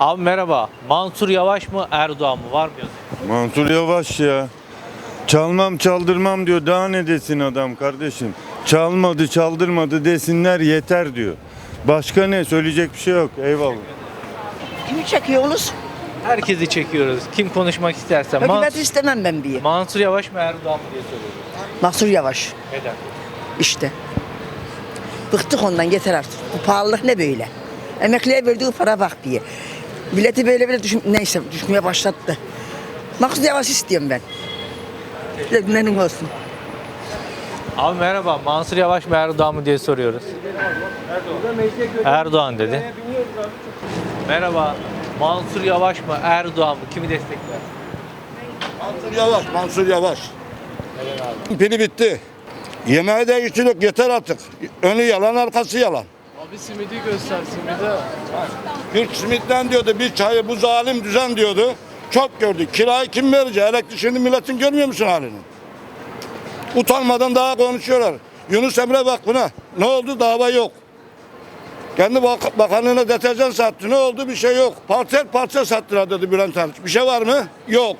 Abi merhaba. Mansur Yavaş mı Erdoğan mı? Var mı? Mansur Yavaş ya. Çalmam çaldırmam diyor. Daha ne desin adam kardeşim? Çalmadı çaldırmadı desinler yeter diyor. Başka ne? Söyleyecek bir şey yok. Eyvallah. Kimi çekiyorsunuz? Herkesi çekiyoruz. Kim konuşmak isterse. Hükümet Mansur, istemem ben bir. Mansur Yavaş mı Erdoğan mı diye soruyoruz. Mahsur Yavaş Neden? işte. Bıktık ondan yeter artık. Bu pahalılık ne böyle? Emekliye verdiği para bak bir. Milleti böyle böyle düşün, neyse düşmeye başlattı. Mahsur Yavaş istiyorum ben. Memnun olsun. Abi merhaba. Mansur Yavaş mı Erdoğan mı diye soruyoruz. Erdoğan dedi. Merhaba. Mansur Yavaş mı Erdoğan mı? Kimi destekler? Mansur Yavaş, Mansur Yavaş. Pili bitti. Yemeğe de içilik yeter artık. Önü yalan, arkası yalan. Abi simidi göster simidi. Bir simitten diyordu, bir çayı bu zalim düzen diyordu. Çok gördük. Kirayı kim verecek? Elektrik şimdi milletin görmüyor musun halini? Utanmadan daha konuşuyorlar. Yunus Emre bak buna. Ne oldu? Dava yok. Kendi bak bakanlığına deterjan sattı. Ne oldu? Bir şey yok. Parsel parsel sattılar dedi Bülent Arınç. Bir şey var mı? Yok.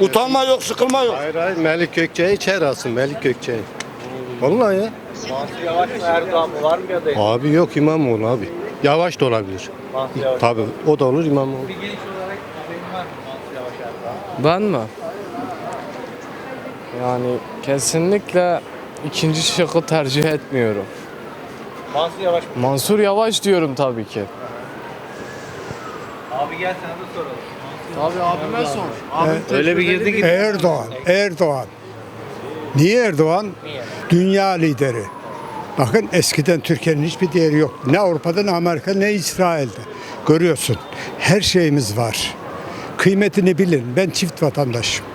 Utanma yok, sıkılma yok. Hayır hayır Melik Gökçe'yi içeri alsın Melik Gökçe'yi. Vallahi ya. Mansur Yavaş mı Erdoğan mı? Var mı bir adayı? Abi yok İmamoğlu abi. Yavaş da olabilir. Mansur Yavaş. Tabii o da olur İmamoğlu. Bir geniş olarak adayın var mı Mansur Yavaş Erdoğan? Ben mi? Yani kesinlikle ikinci şıkkı tercih etmiyorum. Mansur Yavaş mı? Mansur Yavaş diyorum tabii ki. Abi gel sana da soralım. Abi abime sor. Öyle bir girdi ki. Erdoğan, Erdoğan. Niye Erdoğan? Niye? Dünya lideri. Bakın eskiden Türkiye'nin hiçbir değeri yok. Ne Avrupa'da ne Amerika'da ne İsrail'de. Görüyorsun. Her şeyimiz var. Kıymetini bilin. Ben çift vatandaşım.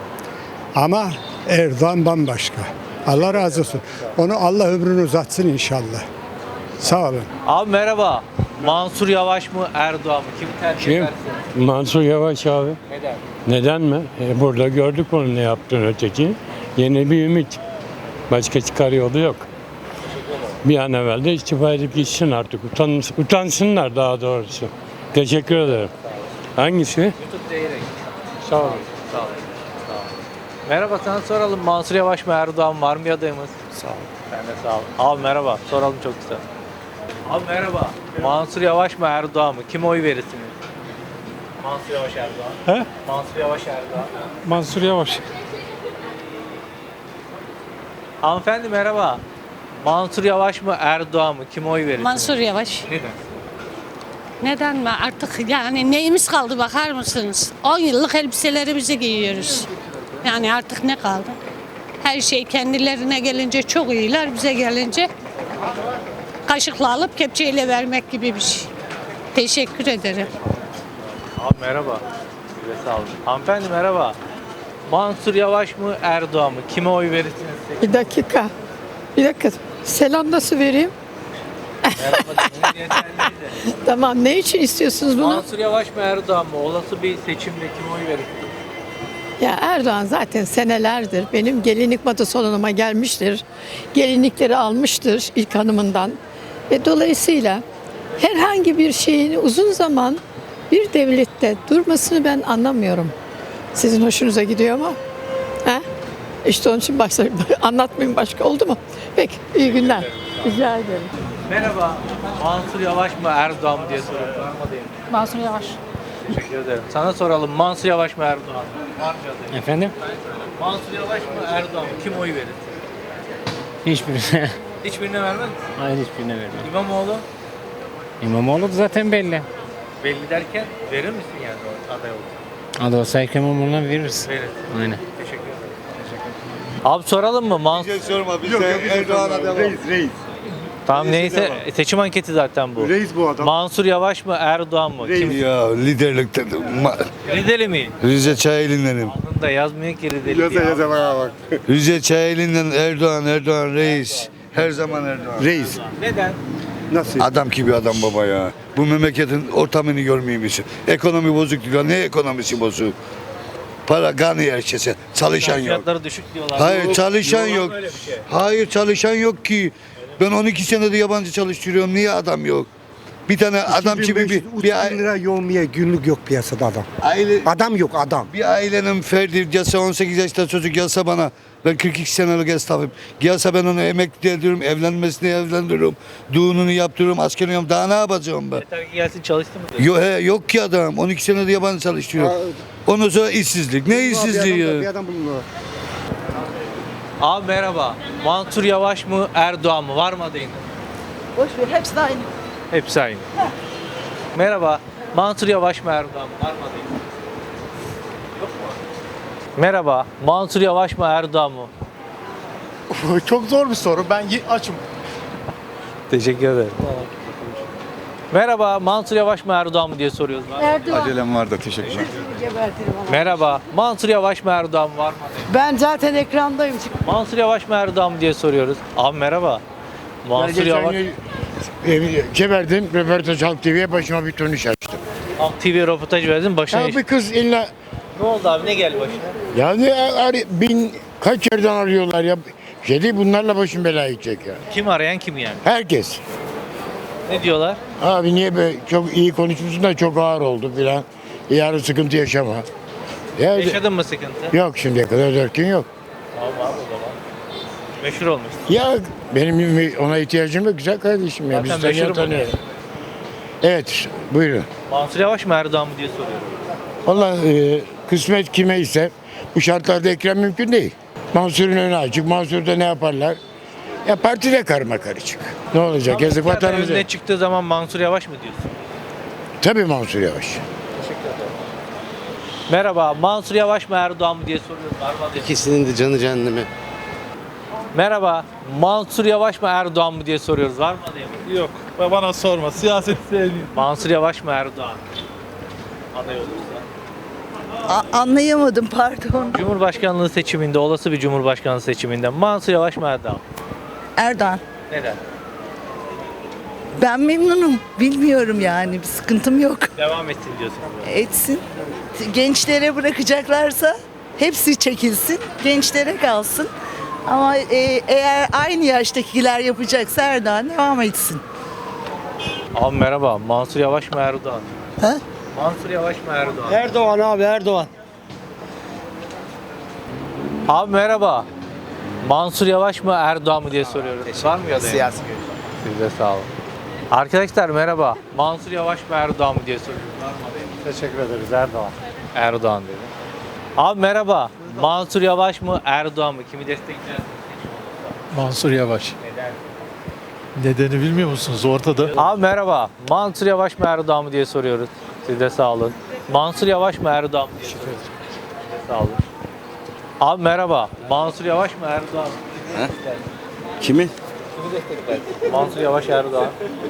Ama Erdoğan bambaşka. Allah razı olsun. Onu Allah ömrünü uzatsın inşallah. Sağ olun. Abi merhaba. Mansur Yavaş mı Erdoğan mı? Kimi tercih Kim? edersin? Mansur Yavaş abi. Neden? Neden mi? E, burada gördük onun ne yaptığını öteki. Yeni bir ümit. Başka çıkar yolu yok. Bir an evvel de istifa edip gitsin artık. Utan, utansınlar daha doğrusu. Teşekkür ederim. Hangisi? YouTube Zeyrek. Sağ olun. Sağ ol. Sağ ol. Merhaba sana soralım. Mansur Yavaş mı Erdoğan mı? var mı adayımız? Sağ ol. Sen de sağ ol. Abi merhaba. Soralım çok kısa. Abi merhaba. Mansur Yavaş mı Erdoğan mı? Kime oy verirsiniz? Mansur Yavaş Erdoğan. He? Mansur Yavaş Erdoğan. Mansur Yavaş. Hanımefendi merhaba. Mansur Yavaş mı Erdoğan mı? Kime oy verirsiniz? Mansur Yavaş. Neden? Neden mi? Artık yani neyimiz kaldı bakar mısınız? 10 yıllık elbiselerimizi giyiyoruz. Yani artık ne kaldı? Her şey kendilerine gelince çok iyiler, bize gelince kaşıkla alıp kepçeyle vermek gibi bir şey. Teşekkür ederim. Abi merhaba. Size sağ olun. Hanımefendi merhaba. Mansur Yavaş mı Erdoğan mı? Kime oy verirsiniz? Bir dakika. Bir dakika. Selam nasıl vereyim? Tamam. Ne için istiyorsunuz bunu? Mansur Yavaş mı Erdoğan mı? Olası bir seçimde kime oy verirsiniz? Ya Erdoğan zaten senelerdir benim gelinlik moda salonuma gelmiştir. Gelinlikleri almıştır ilk hanımından. Ve dolayısıyla herhangi bir şeyin uzun zaman bir devlette durmasını ben anlamıyorum. Sizin hoşunuza gidiyor mu? İşte onun için başla, anlatmayayım başka oldu mu? Peki iyi günler. Rica ederim. Merhaba. Mansur Yavaş mı Erdoğan mı diye soruyorum. Mansur Yavaş. Teşekkür ederim. Sana soralım. Mansur Yavaş mı Erdoğan mı? Efendim? Mansur Yavaş mı Erdoğan mı? Kim oy verir? Hiçbirine. Hiçbirine vermez misin? Hayır hiçbirine vermem. İmamoğlu İmamoğlu zaten belli. belli derken verir misin yani o aday olsa? Adı olsa Ekrem İmamoğlu'na veririz. Verir. Aynen. Abi soralım mı? Mansur... sorma bize Erdoğan'a devam. Reis, reis. Tamam neyse seçim anketi zaten bu. Reis bu adam. Mansur Yavaş mı Erdoğan mı? Kim? Ya liderlikte Rideli mi? Rize Çayeli'ndenim. Alnında yazmıyor ki Rideli Yaza diye. yaza bana bak. Rize Çayeli'nden Erdoğan, Erdoğan reis. Her zaman Erdoğan. Reis. Neden? Nasıl? Adam gibi adam baba ya. Bu memleketin ortamını görmeyeyim için. Ekonomi bozuk diyor. Ne ekonomisi bozuk? Para gani herkese. Çalışan yok. Fiyatları düşük diyorlar. Hayır çalışan Yok şey. Hayır çalışan yok ki. Ben 12 senede yabancı çalıştırıyorum. Niye adam yok? Bir tane adam gibi bir, bir aile- lira yoğunluğa günlük yok piyasada adam. aile Adam yok adam. bir ailenin ferdi gelse 18 yaşında çocuk gelse bana ben 42 senelik esnafım. Gelse ben onu emekli ediyorum, evlenmesini evlendiriyorum. Düğününü yaptırıyorum, askerini yapıyorum. Daha ne yapacağım ben? Yeter ki gelsin çalışsın mı? diyor. Yok, he, yok ki adam. 12 senedir yabancı çalıştırıyor. Ondan sonra işsizlik. Ne işsizliği ya? adam bulunuyor. Abi merhaba. Mansur Yavaş mı Erdoğan mı? Var mı adayın? Boş ver hepsi de aynı. Hepsi aynı. Merhaba. Mansur Yavaş mı Erdoğan mı? Var mı adayın? Yok mu? Merhaba. Mansur Yavaş mı Erdoğan mı? Çok zor bir soru. Ben açım. Teşekkür ederim. Merhaba. Mansur Yavaş mı Erdoğan mı diye soruyoruz. Erdoğan. Acelem var da teşekkürler. Merhaba. Mansur Yavaş mı Erdoğan mı? Var mı? Ben zaten ekrandayım. Mansur Yavaş mı Erdoğan mı diye soruyoruz. Abi merhaba. Mansur Yavaş. Geberdim, röportaj Halk TV'ye başıma bir ton iş açtım. Halk TV röportaj verdin başına Ya iş. bir kız illa, Ne oldu abi ne geldi başına? yani ar- bin, kaç yerden arıyorlar ya. Şey değil, bunlarla başım belaya gidecek ya. Kim arayan kim yani? Herkes. Ne diyorlar? Abi niye böyle çok iyi konuşmuşsun da çok ağır oldu filan. Yarın sıkıntı yaşama. Ya, Yaşadın mı sıkıntı? yok şimdiye kadar dört gün yok. Tamam abi o zaman. Meşhur olmuş. Ya benim ona ihtiyacım yok güzel kardeşim ya. Zaten Biz meşhur tanıyor mu? tanıyor. Evet buyurun. Mansur Yavaş mı Erdoğan mı diye soruyorum. Valla e, kısmet kime ise bu şartlarda Ekrem mümkün değil. Mansur'un önü açık. Mansur'da ne yaparlar? Ya partide karma karışık. Ne olacak? Yazık Vatanımız vatanımıza. ne çıktığı zaman Mansur Yavaş mı diyorsun? Tabii Mansur Yavaş. Merhaba, Mansur Yavaş mı Erdoğan mı diye soruyorum. Var mı adayın? İkisinin de canı cehenneme. Merhaba, Mansur Yavaş mı Erdoğan mı diye soruyoruz. Var mı adayım? Yok. Bana sorma. Siyaset sevmiyorum. Mansur Yavaş mı Erdoğan? mı? Aday olursa. anlayamadım pardon. Cumhurbaşkanlığı seçiminde, olası bir Cumhurbaşkanlığı seçiminde Mansur Yavaş mı Erdoğan? mı? Erdoğan. Neden? Ben memnunum. Bilmiyorum yani. Bir sıkıntım yok. Devam etsin diyorsun. Etsin. Gençlere bırakacaklarsa hepsi çekilsin. Gençlere kalsın. Ama e, eğer aynı yaştakiler yapacaksa Erdoğan devam etsin. Abi merhaba, Mansur Yavaş mı Erdoğan? Ha? Mansur Yavaş mı Erdoğan? Erdoğan abi Erdoğan. Abi merhaba. Mansur Yavaş mı Erdoğan mı diye soruyoruz. Var mı ya da? Siyasi Siz de sağ olun. Arkadaşlar merhaba. Mansur Yavaş mı Erdoğan mı diye soruyoruz. Var mı adayım? Teşekkür ederiz Erdoğan. Erdoğan dedi. Abi merhaba. Mansur Yavaş mı Erdoğan mı? Kimi destekler? Mansur Yavaş. Neden? Nedeni bilmiyor musunuz? Ortada. Abi merhaba. Mansur Yavaş mı Erdoğan mı diye soruyoruz. Siz de sağ olun. Mansur Yavaş mı Erdoğan mı diye soruyoruz. Siz de sağ olun. Abi merhaba. Mansur Yavaş mı Erdoğan mı? Kimi? Kimi destekler? Mansur Yavaş Erdoğan.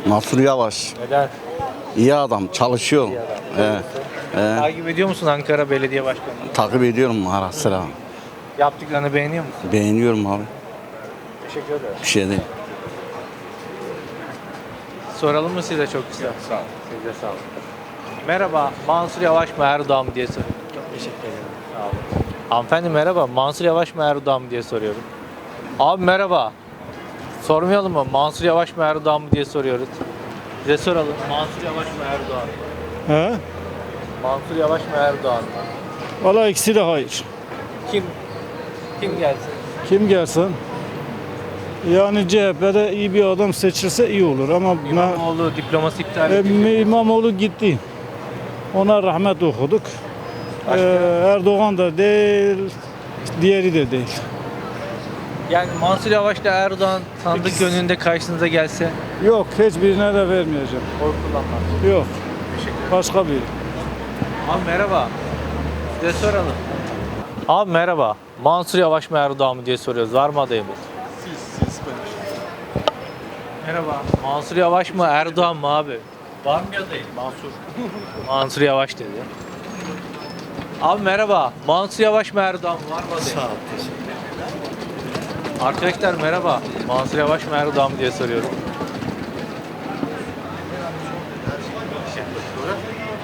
Mansur Yavaş. Neden? İyi adam, çalışıyor. Ee, Takip ediyor musun Ankara Belediye Başkanı'nı? takip ediyorum ara sıra. Yaptıklarını beğeniyor musun? Beğeniyorum abi. Teşekkür ederim. Bir şey değil. Soralım mı size çok kısa? Sağ olun. Size sağ olun. Merhaba, Mansur Yavaş mı Erdoğan mı diye soruyorum. Çok teşekkür ederim. Sağ olun. Hanımefendi merhaba, Mansur Yavaş mı Erdoğan mı diye soruyorum. Abi merhaba. Sormayalım mı? Mansur Yavaş mı Erdoğan mı diye soruyoruz. Size soralım. Mansur Yavaş mı Erdoğan mı? He? Mansur Yavaş mı Erdoğan mı? Valla ikisi de hayır. Kim? Kim gelsin? Kim gelsin? Yani CHP'de iyi bir adam seçilse iyi olur ama İmamoğlu diploması iptal e, edildi. İmamoğlu gitti. Ona rahmet okuduk. Ee, Erdoğan da değil, diğeri de değil. Yani Mansur Yavaş ile Erdoğan sandık önünde karşınıza gelse Yok, hiçbirine de vermeyeceğim. oy kullanmaz. Yok, başka biri. Abi merhaba. Size soralım. Abi merhaba. Mansur Yavaş mı Erdoğan mı diye soruyoruz. Var mı adayımız? Siz, siz Merhaba. Mansur Yavaş mı Erdoğan mı abi? Var mı adayım? Mansur. Mansur Yavaş dedi. Abi merhaba. Mansur Yavaş mı Erdoğan mı? Var mı adayım? Sağ ol. Arkadaşlar merhaba. Mansur Yavaş mı Erdoğan mı diye soruyorum.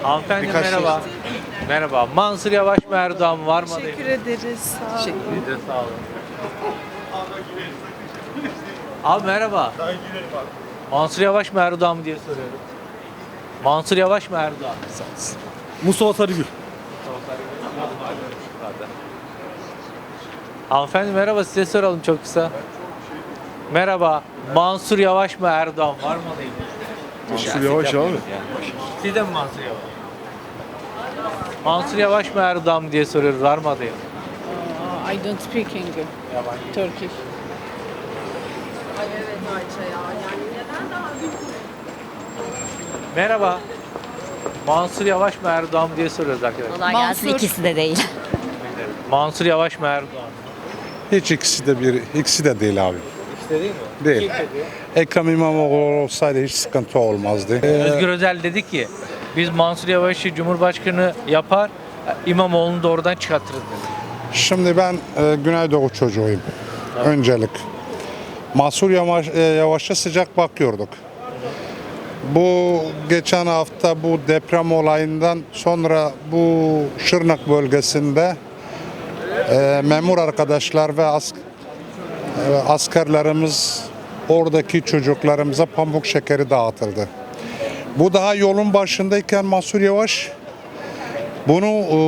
Hanımefendi merhaba. Merhaba. Mansur Yavaş mı Erdoğan mı? Var mı? Teşekkür ederiz. Sağ olun. Siz de sağ olun. Abi merhaba. Mansur Yavaş mı Erdoğan mı diye soruyorum. Mansur Yavaş mı Erdoğan? Mustafa Sarıgül. Hanımefendi merhaba size soralım çok kısa. Merhaba. Mansur Yavaş mı Erdoğan var mı adayım? Mansur Yavaş abi. Siz de mi Mansur Yavaş? Mansur Yavaş mı Erdoğan mı diye soruyoruz. Var mı adayım? I don't speak English. Turkish. Merhaba. Mansur Yavaş mı Erdoğan mı diye soruyoruz arkadaşlar. Kolay gelsin ikisi de değil. Mansur Yavaş mı Erdoğan mı? Hiç ikisi de bir, ikisi de değil abi. İkisi de değil mi? Değil. Kim dedi? Ekrem İmamoğlu olsaydı hiç sıkıntı olmazdı. Özgür Özel dedi ki biz Mansur Yavaş'ı Cumhurbaşkanı yapar İmamoğlu'nu doğrudan çıkartırız dedi. Şimdi ben e, Güneydoğu çocuğuyum. Öncelik. Mahsur Yavaş, e, Yavaş'a sıcak bakıyorduk. Bu geçen hafta bu deprem olayından sonra bu Şırnak bölgesinde e, memur arkadaşlar ve as, e, askerlerimiz oradaki çocuklarımıza pamuk şekeri dağıtıldı. Bu daha yolun başındayken Mahsur Yavaş bunu e,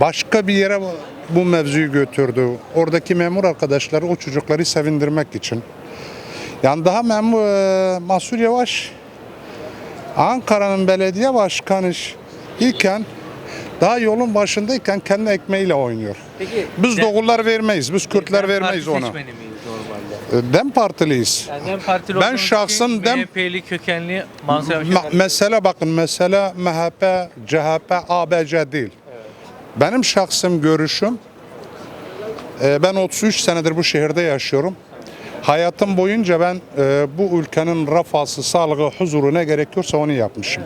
başka bir yere bu mevzuyu götürdü. Oradaki memur arkadaşları o çocukları sevindirmek için. Yani daha memur e, Mahsur Yavaş Ankara'nın belediye başkanı iken daha yolun başındayken kendi ekmeğiyle oynuyor. Peki Biz Doğullar vermeyiz, biz Kürtler vermeyiz ona. E, Dem partiliyiz. Yani Dem Partili Ben şahsım Dem- MHP'li kökenli Mansur Ma- mesele bakın mesele MHP, CHP, ABC değil. Benim şahsım görüşüm e, ben 33 senedir bu şehirde yaşıyorum. Hayatım boyunca ben e, bu ülkenin rafası, sağlığı, huzuru ne gerekiyorsa onu yapmışım.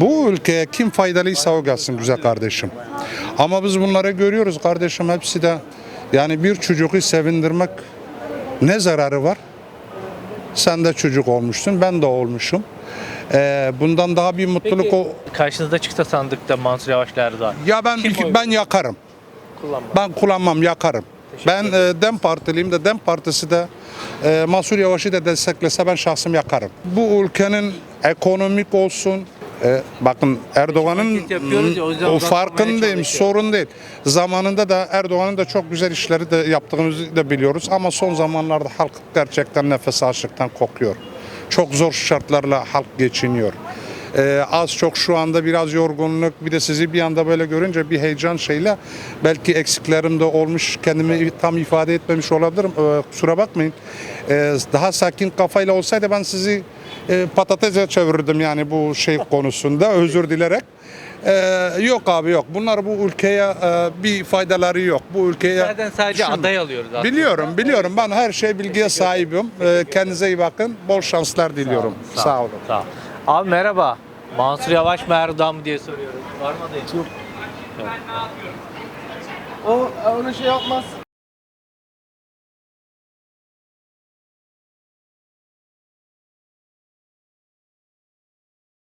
Bu ülkeye kim faydalıysa o gelsin güzel kardeşim. Ama biz bunları görüyoruz kardeşim hepsi de yani bir çocuğu sevindirmek ne zararı var? Sen de çocuk olmuşsun, ben de olmuşum. Ee, bundan daha bir mutluluk Peki, o. karşınızda çıksa sandıkta Mansur Yavaş'la Erdoğan. Ya ben Kim oy ben yakarım. Kullanma. Ben kullanmam, yakarım. Ben e, Dem Partiliyim de Dem Partisi de e, Mansur Yavaş'ı da desteklese ben şahsım yakarım. Bu ülkenin ekonomik olsun, e, bakın Erdoğan'ın ya, o farkındayım, sorun değil. Zamanında da Erdoğan'ın da çok güzel işleri de yaptığımızı da biliyoruz ama son zamanlarda halk gerçekten nefes açlıktan kokuyor. Çok zor şartlarla halk geçiniyor. Ee, az çok şu anda biraz yorgunluk bir de sizi bir anda böyle görünce bir heyecan şeyle belki eksiklerim de olmuş kendimi tam ifade etmemiş olabilirim Ee, kusura bakmayın Ee, daha sakin kafayla olsaydı ben sizi e, patatese çevirirdim yani bu şey konusunda özür dilerek Ee, yok abi yok bunlar bu ülkeye e, bir faydaları yok bu ülkeye Zaten sadece Şunu- aday alıyoruz aslında. Biliyorum, biliyorum. Ben her şey bilgiye sahibim. Ee, kendinize iyi bakın. Bol şanslar diliyorum. Sağ, olun. Sağ ol. Abi merhaba. Mansur Yavaş mı Erdoğan mı diye soruyorum. Var mı adayım? Yok. O onu şey yapmaz.